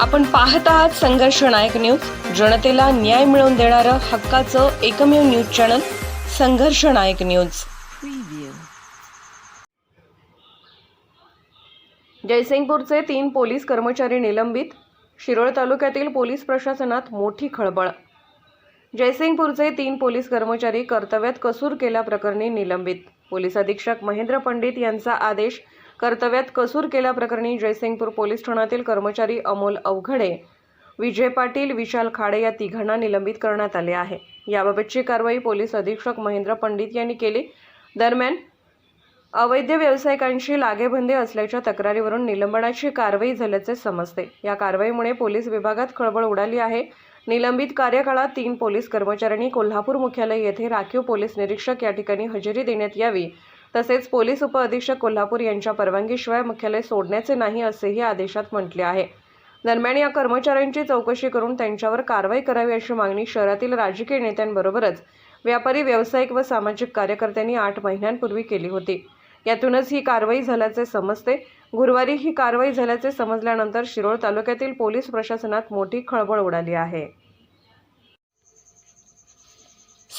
आपण पाहत आहात संघर्ष नायक न्यूज. जनतेला न्याय मिळवून देणारं हक्काचं एकमेव न्यूज चॅनल संघर्ष नायक न्यूज. जयसिंगपूरचे तीन पोलीस कर्मचारी निलंबित. शिरोळ तालुक्यातील पोलीस प्रशासनात मोठी खळबळ. जयसिंगपूरचे तीन पोलीस कर्मचारी कर्तव्यात कसूर केल्याप्रकरणी निलंबित. पोलीस अधीक्षक महेंद्र पंडित यांचा आदेश कर्तव्यात कसूर केल्याप्रकरणी जयसिंगपूर पोलीस ठाण्यातील कर्मचारी अमोल अवघडे विजय पाटील विशाल खाडे या तिघांना निलंबित करण्यात आले आहे. याबाबतची कारवाई पोलीस अधीक्षक महेंद्र पंडित यांनी केली. दरम्यान अवैध व्यावसायिकांशी लागेबंदे असल्याच्या तक्रारीवरून निलंबनाची कारवाई झाल्याचे समजते. या कारवाईमुळे पोलीस विभागात खळबळ उडाली आहे. निलंबित कार्यकाळात तीन पोलीस कर्मचाऱ्यांनी कोल्हापूर मुख्यालय येथे राखीव पोलीस निरीक्षक या ठिकाणी हजेरी देण्यात यावी. तसेच पोलीस उपअधीक्षक कोल्हापूर यांच्या परवानगीशिवाय मुख्यालय सोडण्याचे नाही असेही आदेशात म्हटले आहे. दरम्यान या कर्मचाऱ्यांची चौकशी करून त्यांच्यावर कारवाई करावी अशी मागणी शहरातील राजकीय नेत्यांबरोबरच व्यापारी व्यावसायिक व सामाजिक कार्यकर्त्यांनी आठ महिन्यांपूर्वी केली होती. यातूनच ही कारवाई झाल्याचे समजते. गुरुवारी ही कारवाई झाल्याचे समजल्यानंतर शिरोळ तालुक्यातील पोलीस प्रशासनात मोठी खळबळ उडाली आहे.